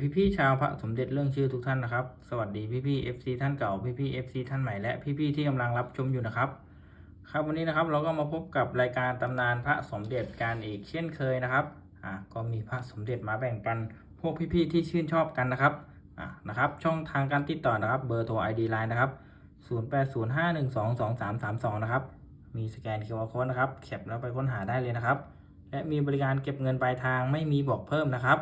พี่พี่ๆชาวพระสมเด็จเรื่องชื่อทุกท่านนะครับ สวัสดีพี่พี่เอฟซีท่านเก่าพี่พี่เอฟซีท่านใหม่และพี่พี่ๆที่กำลังรับชมอยู่นะครับ ครับวันนี้นะครับเราก็มาพบกับรายการตำนานพระสมเด็จการอีกเช่นเคยนะครับอ่าก็มีพระสมเด็จมาแบ่งปันพวกพี่พี่ๆที่ชื่นชอบกันนะครับอ่านะครับช่องทางการติดต่อนะครับเบอร์โทร ID Line นะครับ0805122332นะครับมีสแกน QR Code นะครับแคปแล้วไปค้นหาได้เลยนะครับ และมีบริการเก็บเงินปลายทางไม่มีบอกเพิ่มนะครับ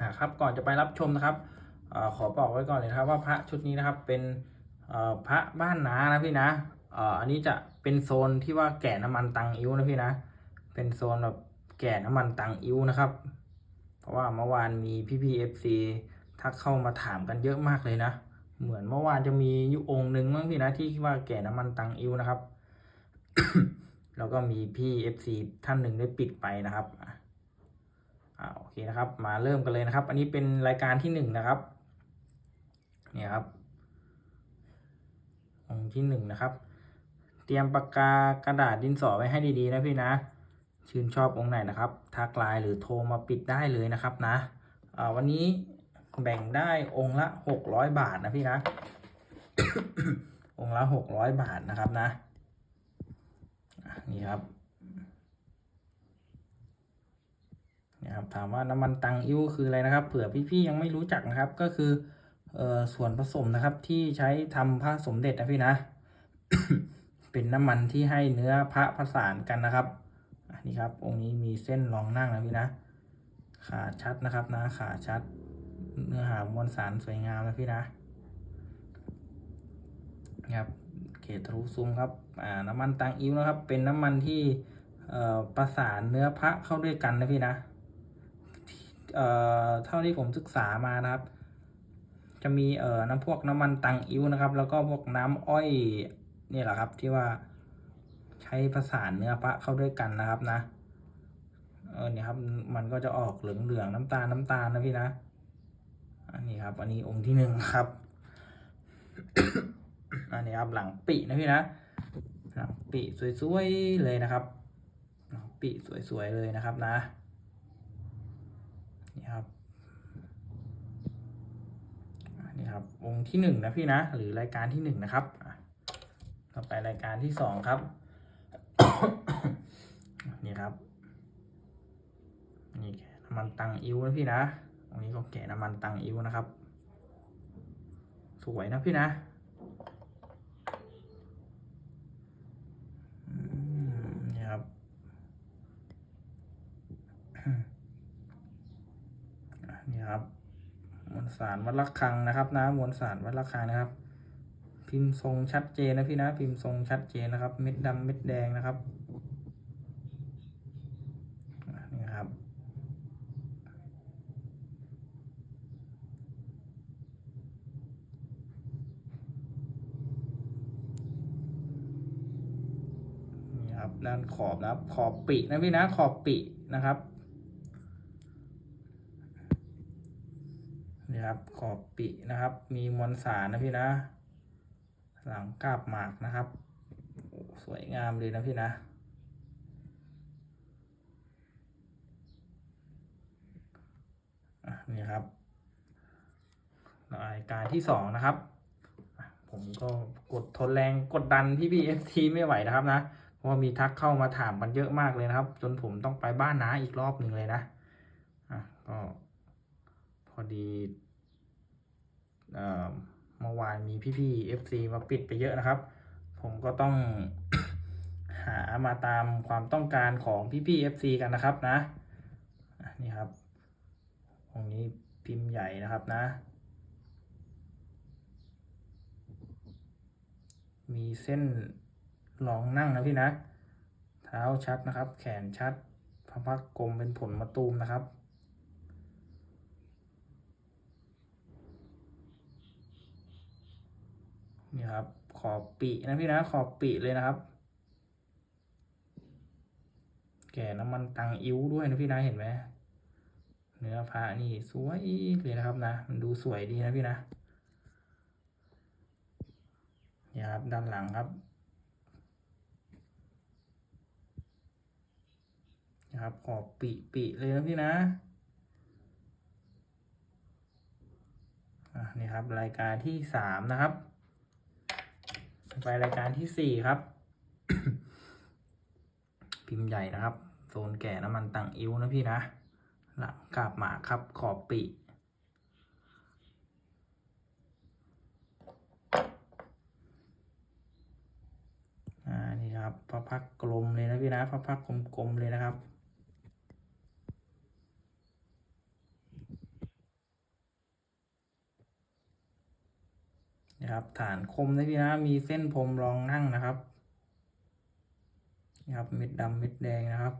อ่าครับก่อนจะไปรับชมนะครับอขอบอกไว้ก่อนเลยนะครับว่าพระชุดนี้นะครับเป็นพระบ้านนานะพี่นะอันนี้จะเป็นโซนที่ว่าแก่น้ำมันตังอิ้วนะพี่นะ เป็นโซนแบบแก่น้ำมันตังอิ้วนะครับ เพราะว่าเมื่อวานมีพี่พีเอฟซีทักเข้ามาถามกันเยอะมากเลยนะ เหมือนเมื่อวานจะมีอยู่องค์หนึ่งมั้งพี่นะที่ว่าแก่น้ำมันตังอิ้วนะครับ แล้วก็มีพี่เอฟซีท่านหนึ่งได้ปิดไปนะครับ อ่าโอเคนะครับ มาเริ่มกันเลยนะครับ อันนี้เป็นรายการที่หนึ่งนะครับเนี่ยครับองที่หนึ่งนะครับ เตรียมปากกากระดาษดินสอไว้ให้ดีๆนะพี่นะ ชื่นชอบองค์ไหนนะครับ ทักไลน์หรือโทรมาปิดได้เลยนะครับนะอ่าวันนี้แบ่งได้องค์ละหกร้อยบาทนะพี่นะ องค์ละหกร้อยบาทนะครับน่ะนี่ครับ นะครับ ถามว่าน้ำมันตังอิ้วคืออะไรนะครับ เผื่อพี่ๆยังไม่รู้จักนะครับ ก็คืออส่วนผสมนะครับที่ใช้ทำพระสมเด็จนะพี่นะ เป็นน้ำมันที่ให้เนื้อพระผสานกันนะครับอันนี้ครับ องค์นี้มีเส้นรองนั่งนะพี่นะ ขาชัดนะครับนะขาชัด เนื้อหามวลสารสวยงามนะพี่นะครับเกตรูซูมครับอ่าน้ำมันตังอิ้วนะครับ เป็นน้ำมันที่ประสานเนื้อพระเข้าด้วยกันนะพี่นะ เอ่อเท่าที่ผมศึกษามานะครับ จะมีเอ่อน้ำพวกน้ำมันตังอิ้วนะครับ แล้วก็พวกน้ำอ้อยนี่แหละครับ ที่ว่าใช้ประสานเนื้อพระเข้าด้วยกันนะครับนะเออเนี่ยครับ มันก็จะออกเหลืองๆน้ำตาลน้ำตาลนะพี่นะอันนี้ครับ อันนี้องค์ที่หนึ่งครับ อันนี้ครับหลังปีนะพี่นะหลังปีสวยๆเลยนะครับหลังปีสวยๆเลยนะครับนะ นี่ครับ ครับองที่หนึ่งนะพี่นะ หรือรายการที่หนึ่งนะครับต่อไปรายการที่สองครับ นี่ครับ นี่แกน้ำมันตังอิ้วนะพี่นะตรงนี้ก็แกะน้ำมันตังอิ้วนะครับ สวยนะพี่นะนี่ครับ อะนี่ครับ มวล สารวัดระฆังนะครับนะมวลสารวัดระฆังนะครับ พิมพ์ทรงชัดเจนนะพี่นะพิมพ์ทรงชัดเจนนะครับ เม็ดดำเม็ดแดงนะครับนี่ครับนี่ครับด้านขอบนะครับ ขอบปีนะพี่นะขอบปีนะครับ ครับ ขอบปินะครับ มีมวลสารนะพี่นะ หลังกาบหมากนะครับ สวยงามเลยนะพี่นะ นี่ครับรายการที่สองนะครับ ผมก็กดทนแรงกดดันพี่พีเอฟทีไม่ไหวนะครับนะ เพราะว่ามีทักเข้ามาถามกันเยอะมากเลยนะครับ จนผมต้องไปบ้านน้าอีกรอบหนึ่งเลยนะอะก็พอดี เมื่อวานมีพี่ๆ FC มาปิดไปเยอะนะครับ ผมก็ต้องหามาตามความต้องการของพี่ๆ FC กันนะครับนะนี่ครับ ตรงนี้พิมพ์ใหญ่นะครับนะ มีเส้นรองนั่งนะพี่นะ เท้าชัดนะครับ แขนชัดพพักกลมเป็นผลมะตูมนะครับ นี่ครับ ขอบปีนะพี่นะขอบปีเลยนะครับ แก่น้ำมันตังอิ้วด้วยนะพี่นะเห็นไหมเนื้อพระนี่สวยเลยนะครับนะมันดูสวยดีนะพี่นะนี่ครับด้านหลังครับนี่ครับขอบปีปีเลยนะพี่นะนี่ครับรายการที่สามนะครับ ไปรายการที่สี่ครับ พิมพ์ใหญ่นะครับ โซนแก่น้ำมันตังอิ้วนะพี่นะ หลังกาบหมาครับขอบปีอ่านี่ครับพระพักกลมเลยนะพี่นะพระพักกลมๆเลยนะครับ นะครับ ฐานคมนะพี่นะมีเส้นพรมรองนั่งนะครับนี่ครับเม็ดดำเม็ดแดงนะครับ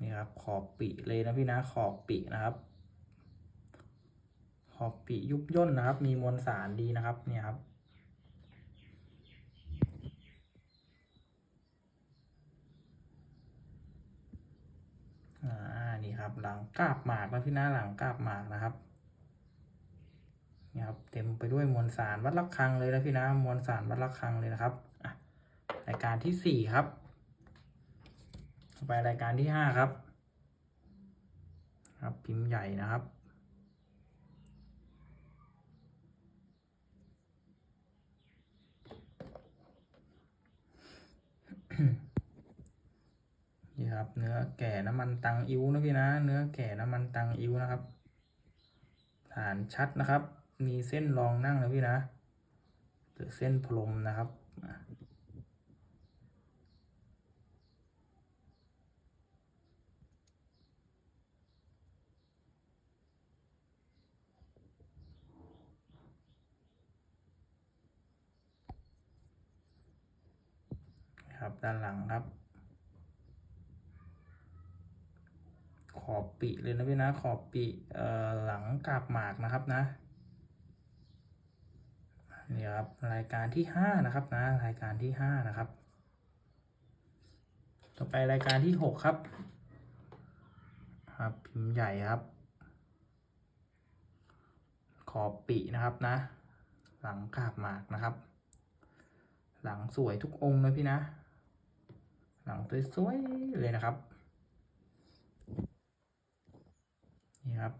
นี่ครับขอบปีเลยนะพี่นะขอบปีนะครับ ขอบปียุบย่นนะครับ มีมวลสารดีนะครับเนี่ยครับ อ่านี่ครับหลังกาบหมากนะพี่นะหลังกาบหมากนะครับนี่ครับเต็มไปด้วยมวลสารวัดระฆังเลยนะพี่นะมวลสารวัดระฆังเลยนะครับรายการที่สี่ครับไปรายการที่ห้าครับ ครับพิมพ์ใหญ่นะครับ ครับ เนื้อแก่น้ำมันตังอิ้วนะพี่นะ เนื้อแก่น้ำมันตังอิ้วนะครับ ฐานชัดนะครับ มีเส้นรองนั่งนะพี่นะ หรือเส้นพรมนะครับครับด้านหลังครับ ขอบปีเลยนะพี่นะขอบปีเอ่อหลังกาบหมากนะครับนะนี่ครับรายการที่ห้านะครับนะรายการที่ห้านะครับ ต่อไปรายการที่หกครับ ครับพิมพ์ใหญ่ครับ ขอบปีนะครับนะ หลังกาบหมากนะครับ หลังสวยทุกองค์นะพี่นะ หลังสวยๆเลยนะครับ นี่ครับ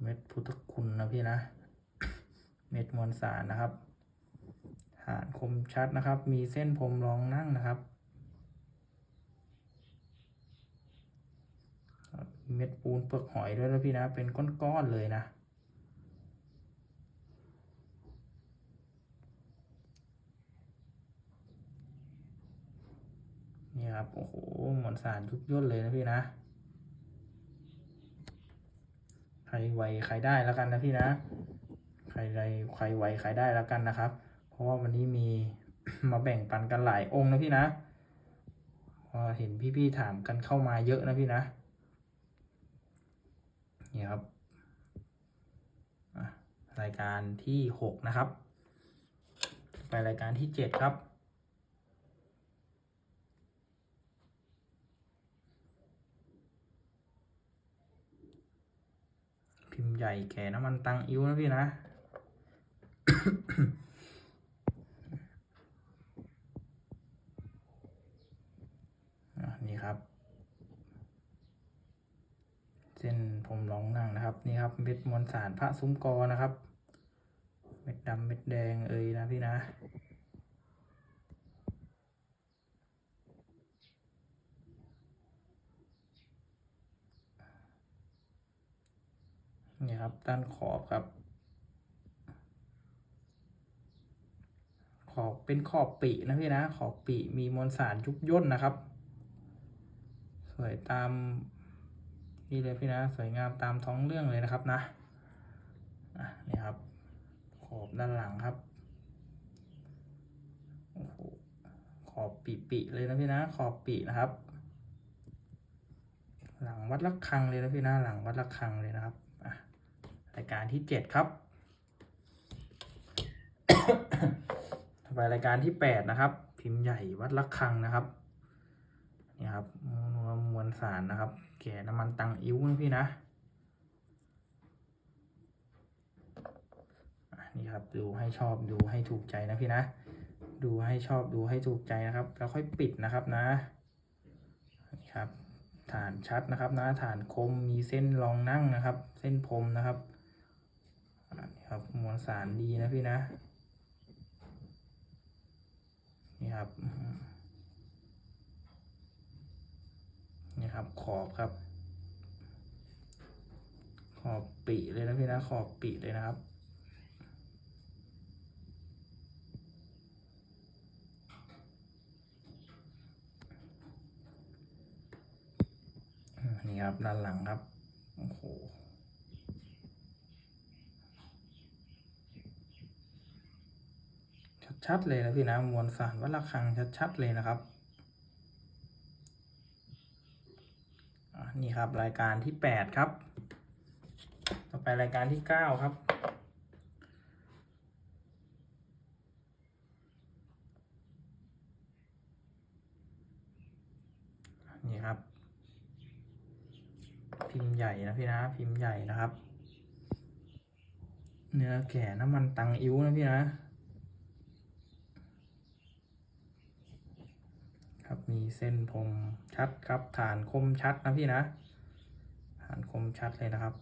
เม็ดพุทธคุณนะพี่นะ เม็ดมวลสารนะครับ ฐานคมชัดนะครับ มีเส้นพรมรองนั่งนะครับ เม็ดปูนเปลือกหอยด้วยนะพี่นะ เป็นก้อนๆเลยนะนี่ครับ โอ้โหมวลสารยุบย่นเลยนะพี่นะ ใครไวใครได้แล้วกันนะพี่นะ ใครใดใครไวใครได้แล้วกันนะครับ เพราะว่าวันนี้มีมาแบ่งปันกันหลายองค์นะพี่นะพราะเห็นพี่ๆถามกันเข้ามาเยอะนะพี่นะ นี่ครับ รายการที่หกนะครับ ไปรายการที่เจ็ดครับ พิมพ์ใหญ่แก่น้ำมันตังอิ้วนะพี่นะ นี่ครับ เส้นผมรองนั่งนะครับ นี่ครับเม็ดมวลสารพระซุ้มกอนะครับ เม็ดดำเม็ดแดงเอ่ยนะพี่นะ นี่ครับ ด้านขอบครับ ขอบเป็นขอบปีนะพี่นะ ขอบปีมีมวลสารยุบย่นนะครับ สวยตามนี่เลยพี่นะ สวยงามตามท้องเรื่องเลยนะครับนะนี่ครับ ขอบด้านหลังครับโอ้โหขอบปีปีเลยนะพี่นะ ขอบปีนะครับ หลังวัดระฆังเลยนะพี่นะ หลังวัดระฆังเลยนะครับ รายการที่เจ็ดครับ ต่อไปรายการที่แปดนะครับ พิมพ์ใหญ่วัดระฆังนะครับนี่ครับมวลสารนะครับ แก่น้ำมันตังอิ้วนะพี่นะนี่ครับดูให้ชอบดูให้ถูกใจนะพี่นะ ดูให้ชอบดูให้ถูกใจนะครับ แล้วค่อยปิดนะครับนะนี่ครับฐานชัดนะครับนะฐานคมมีเส้นรองนั่งนะครับ เส้นพรมนะครับ ครับมวลสารดีนะพี่นะ นี่ครับ นี่ครับขอบครับ ขอบปีเลยนะพี่นะ ขอบปีเลยนะครับนี่ครับด้านหลังครับ โอ้โห ชัด ๆ เลยนะพี่นะมวลสารวัดระฆังชัด ๆ เลยนะครับนี่ครับรายการที่แปดครับ ต่อไปรายการที่เก้าครับ นี่ครับ พิมพ์ใหญ่นะพี่นะ พิมพ์ใหญ่นะครับ เนื้อแก่น้ำมันตังอิ้วนะพี่นะ ครับ มีเส้นผมชัดครับ ฐานคมชัดนะพี่นะ ฐานคมชัดเลยนะครับ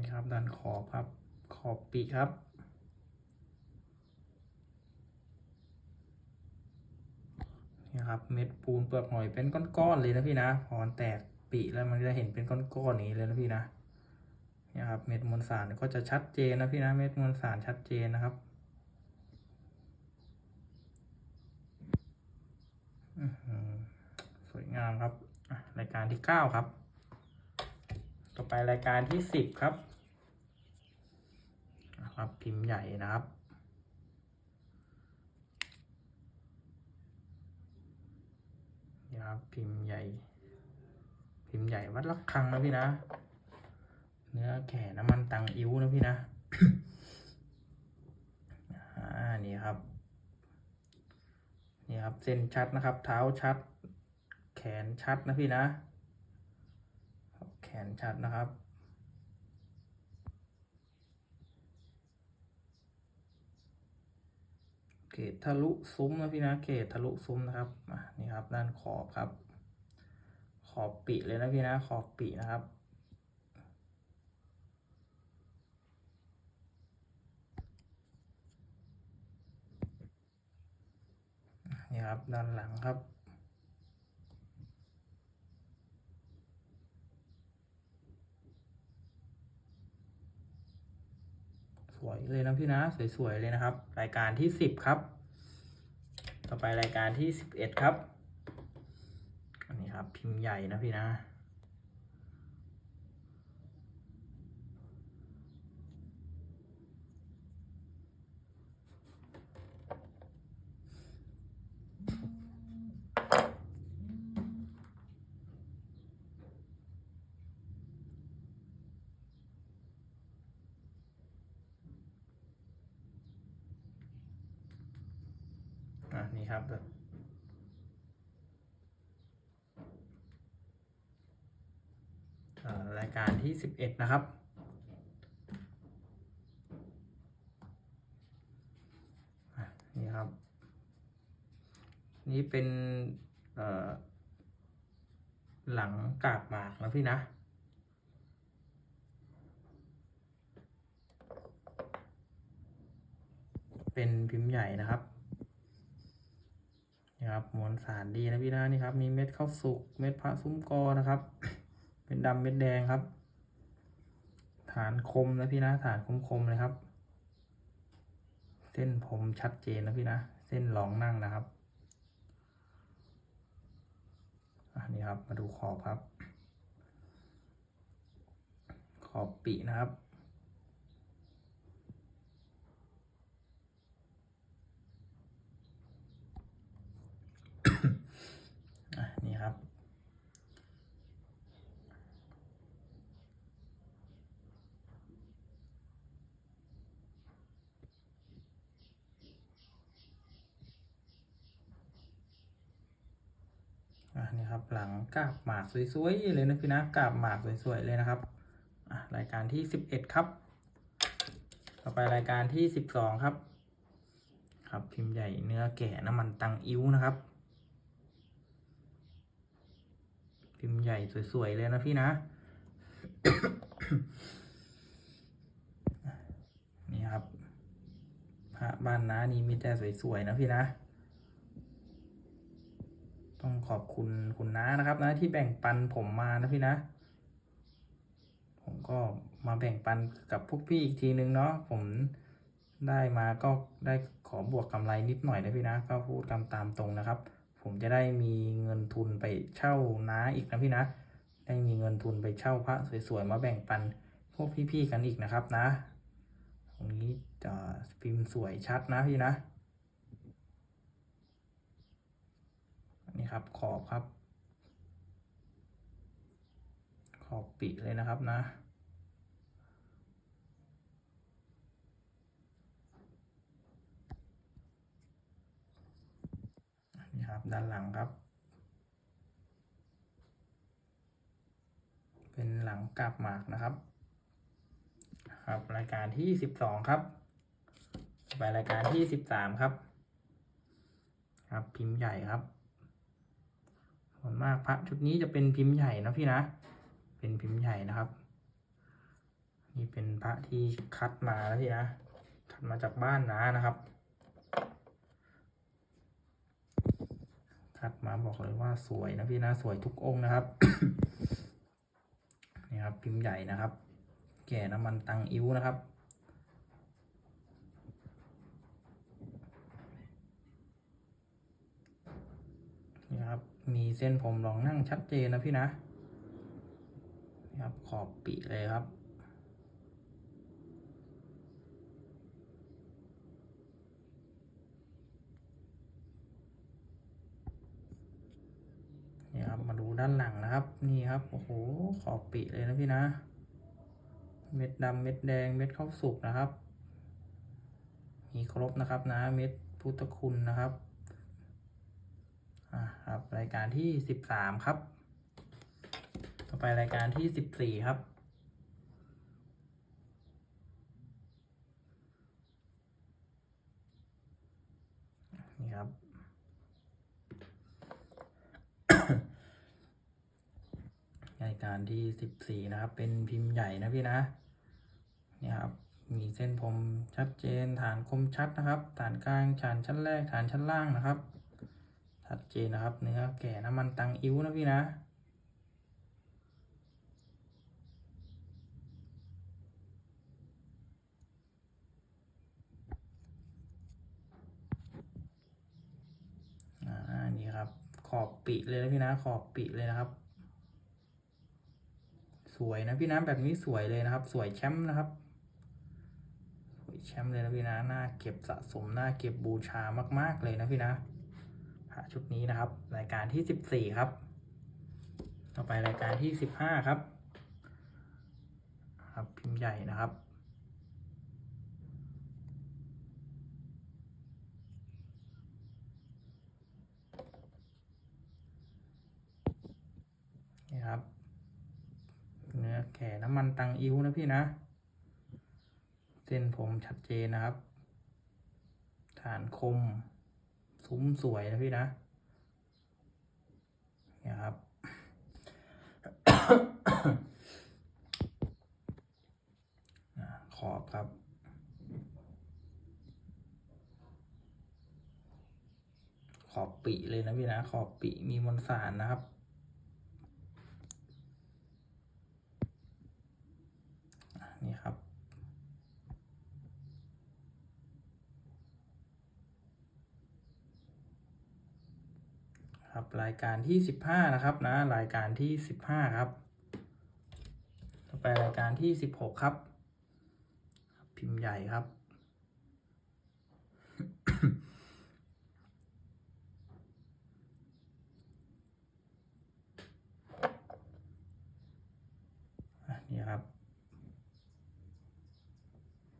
นี่ครับด้านขอบครับ ขอบปีครับนี่ครับเม็ดปูนเปลือกหอยเป็นก้อนๆเลยนะพี่นะพอมันแตกปีแล้วมันจะเห็นเป็นก้อนๆอย่างนี้เลยนะพี่นะ นี่ยครับเม็ดมวลสารก็จะชัดเจนนะพี่นะเม็ดมวลสารชัดเจนนะครับสวยงามครับรายการที่เก้าครับ ต่อไปรายการที่สิบครับครับพิมพ์ใหญ่นะครับนี่ครับพิมพ์ใหญ่ พิมพ์ใหญ่วัดระฆังนะพี่นะ เนื้อแก่น้ำมันตังอิ้วนะพี่นะอ่านี่ครับ นี่ครับเส้นชัดนะครับ เท้าชัด แขนชัดนะพี่นะ แขนชัดนะครับเกรดทะลุซุ้มนะพี่นะเกรดทะลุซุ้มนะครับนี่ครับด้านขอบครับ ขอบปีเลยนะพี่นะขอบปีนะครับ ครับ ด้านหลังครับ สวยเลยนะพี่นะ สวยๆเลยนะครับ รายการที่สิบครับ ต่อไปรายการที่สิบเอ็ดครับอันนี้ครับพิมพ์ใหญ่นะพี่นะ อะ นี่ครับเอ่อรายการที่สิบเอ็ดนะครับ นี่ครับ นี่เป็นหลังกาบหมากนะพี่นะ เป็นพิมพ์ใหญ่นะครับ ครับมวลสารดีนะพี่นะนี่ครับ มีเม็ดข้าวสุก เม็ดพระซุ้มกอนะครับ เป็นดำเม็ดแดงครับ ฐานคมนะพี่นะ ฐานคมคมๆเลยครับ เส้นผมชัดเจนนะพี่นะ เส้นรองนั่งนะครับอันนี้ครับ มาดูขอบครับ ขอบปีนะครับ อะนี่ครับ อะ นี่ครับหลังกาบหมากสวยๆเลยนะพี่นะกาบหมากสวยๆเลยนะครับรายการที่สิบเอ็ดครับ ต่อไปรายการที่สิบสองครับ ครับพิมพ์ใหญ่เนื้อแก่น้ำมันตังอิ้วนะครับ พิมพ์ใหญ่สวยๆเลยนะพี่นะนี่ครับพระบ้านน้านี่มีแต่สวยๆนะพี่นะ ต้องขอบคุณคุณน้านะครับนะที่แบ่งปันผมมานะพี่นะ ผมก็มาแบ่งปันกับพวกพี่อีกทีนึงเนาะผมได้มาก็ได้ขอบวกกำไรนิดหน่อยนะพี่นะ ก็พูดกำตามตรงนะครับ ผมจะได้มีเงินทุนไปเช่าน้าอีกนะพี่นะ ได้มีเงินทุนไปเช่าพระสวยๆมาแบ่งปันพวกพี่ๆกันอีกนะครับนะ ตรงนี้จะพิมพ์สวยชัดนะพี่นะ นี่ครับขอบครับ ขอบปิเลยนะครับนะ นี่ครับด้านหลังครับ เป็นหลังกาบหมากนะครับ ครับรายการที่สิบสองครับไปรายการที่สิบสามครับ ครับพิมพ์ใหญ่ครับ ส่วนมากพระชุดนี้จะเป็นพิมพ์ใหญ่นะพี่นะ เป็นพิมพ์ใหญ่นะครับ นี่เป็นพระที่คัดมาแล้วพี่นะ คัดมาจากบ้านนานะครับ คัดมาบอกเลยว่าสวยนะพี่นะ สวยทุกองค์นะครับ นี่ครับพิมพ์ใหญ่นะครับ แก่น้ำมันตังอิ้วนะครับ นี่ครับ มีเส้นผมรองนั่งชัดเจนนะพี่นะนี่ครับขอบปีเลยครับ นี่ครับมาดูด้านหลังนะครับ นี่ครับ โอ้โห ขอบปีเลยนะพี่นะ เม็ดดำเม็ดแดงเม็ดข้าวสุกนะครับ มีครบนะครับนะ เม็ดพุทธคุณนะครับ อ่าครับรายการที่สิบสามครับ ต่อไปรายการที่สิบสี่ครับนี่ครับ รายการที่สิบสี่นะครับ เป็นพิมพ์ใหญ่นะพี่นะนี่ครับมีเส้นผมชัดเจนฐานคมชัดนะครับ ฐานกลางฐานชั้นแรกฐานชั้นล่างนะครับ ชัดเจนนะครับ เนื้อแก่น้ำมันตังอิ้วนะพี่นะอ่านี่ครับ ขอบปิเลยนะพี่นะขอบปิเลยนะครับ สวยนะพี่นะแบบนี้สวยเลยนะครับ สวยแชมป์นะครับสวยแชมป์เลยนะพี่นะ น่าเก็บสะสม น่าเก็บบูชามาก ๆ เลยนะพี่นะ ชุดนี้นะครับ รายการที่สิบสี่ครับ ต่อไปรายการที่สิบห้าครับ ครับพิมพ์ใหญ่นะครับ นี่ครับ เนื้อแก่น้ำมันตังอิ้วนะพี่นะ เส้นผมชัดเจนนะครับ ฐานคม ซุ้มสวยนะพี่นะ เนี่ยครับ ขอบครับขอบปีเลยนะพี่นะ ขอบปีมีมวลสารนะครับ นี่ครับ ค รับรายการที่สิบห้านะครับนะรายการที่สิบห้าครับ ต่อไปรายการที่สิบหกครับ พิมพ์ใหญ่ครับ นี่ครับ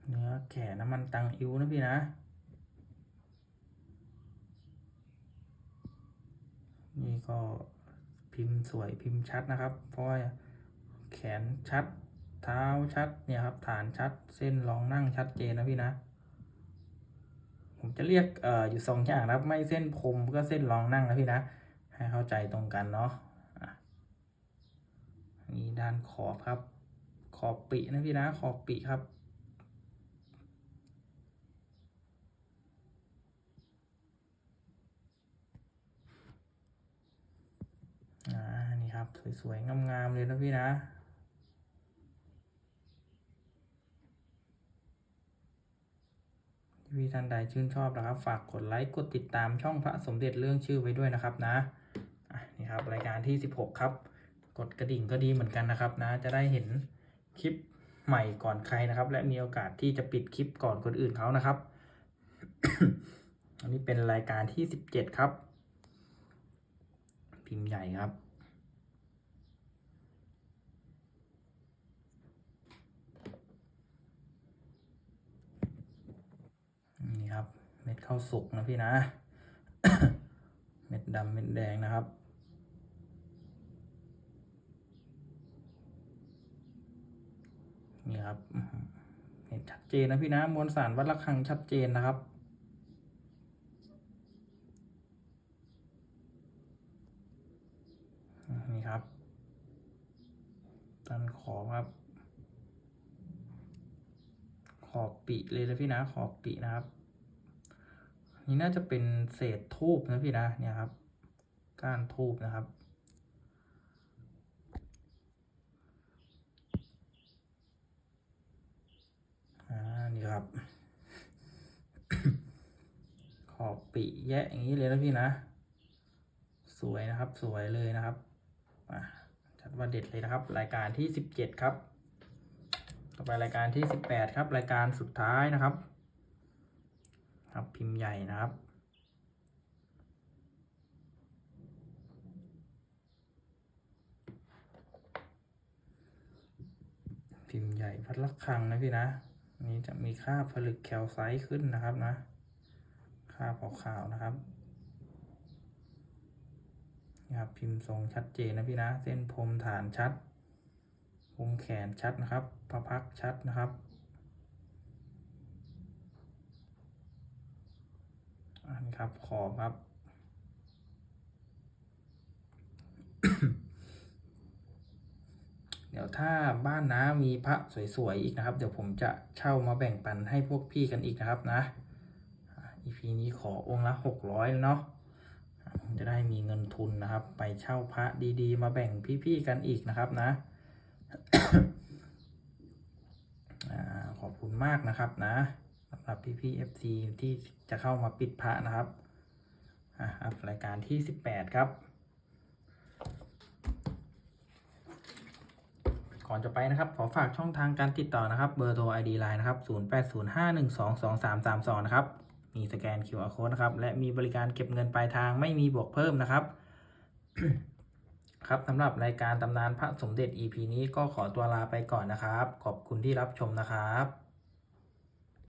เนื้อแก่น้ำมันตังอิ้วนะพี่นะ นี่ ก็พิมพ์สวยพิมพ์ชัดนะครับ เพราะว่าแขนชัด เท้าชัดเนี่ยครับฐานชัดเส้นรองนั่งชัดเจนนะพี่นะ ผมจะเรียกเอ่ออยู่สองอย่างนะครับ ไม่เส้นพรมก็เส้นรองนั่งนะพี่นะ ให้เข้าใจตรงกันเนาะอะนี่ด้านขอบครับ ขอบปีนะพี่นะขอบปีครับ อ่า นี่ครับ สวยๆ งามๆ เลยนะพี่นะ พี่ท่านใดชื่นชอบนะครับ ฝากกดไลค์กดติดตามช่องพระสมเด็จเรื่องชื่อไว้ด้วยนะครับนะอะนี่ครับรายการที่ 16 ครับ กดกระดิ่งก็ดีเหมือนกันนะครับนะ จะได้เห็นคลิปใหม่ก่อนใครนะครับ และมีโอกาสที่จะปิดคลิปก่อนคนอื่นเขานะครับ อันนี้เป็นรายการที่ 17 ครับ พิมพ์ใหญ่ครับ นี่ครับ เม็ดข้าวสุกนะพี่นะ เม็ดดำเม็ดแดงนะครับ นี่ครับ เห็นชัดเจนนะพี่นะมวลสารวัดระฆังชัดเจนนะครับนี่ครับตันขอบครับ ขอบปีเลยนะพี่นะขอบปีนะครับ นี่น่าจะเป็นเศษทูบนะพี่นะเนี่ยครับ ก้านทูบนะครับ อ่า นี่ครับ ขอบปีแยะอย่างนี้เลยนะพี่นะ สวยนะครับสวยเลยนะครับ อะจัดว่าเด็ดเลยนะครับ รายการที่สิบเจ็ดครับ ต่อไปรายการที่สิบแปดครับ รายการสุดท้ายนะครับ ครับ พิมพ์ใหญ่นะครับ พิมพ์ใหญ่พัดลักคังนะพี่นะ นี่จะมีค่าผลึกแคลไซต์ขึ้นนะครับนะ ค่าขาวๆนะครับนี่ครับพิมพ์ทรงชัดเจนนะพี่นะ เส้นพรมฐานชัดวงแขนชัดนะครับพระพักชัดนะครับ อันครับขอบครับ เดี๋ยวถ้าบ้านน้ามีพระสวยๆอีกนะครับ เดี๋ยวผมจะเช่ามาแบ่งปันให้พวกพี่กันอีกนะครับนะอะ EP นี้ขอองค์ละหกร้อยเนาะจะได้มีเงินทุนนะครับ ไปเช่าพระดีๆ มาแบ่งพี่ๆกันอีกนะครับนะขอบคุณมากนะครับนะ รับพี่ๆ FC ที่จะเข้ามาปิดพระนะครับอะครับรายการที่18ครับ ก่อนจะไปนะครับ ขอฝากช่องทางการติดต่อนะครับ เบอร์โทร ID Line นะครับ0805122332นะครับ มีสแกน QR Code นะครับ และมีบริการเก็บเงินปลายทางไม่มีบวกเพิ่มนะครับครับสำหรับรายการตำนานพระสมเด็จ EP นี้ก็ขอตัวลาไปก่อนนะครับ ขอบคุณที่รับชมนะครับ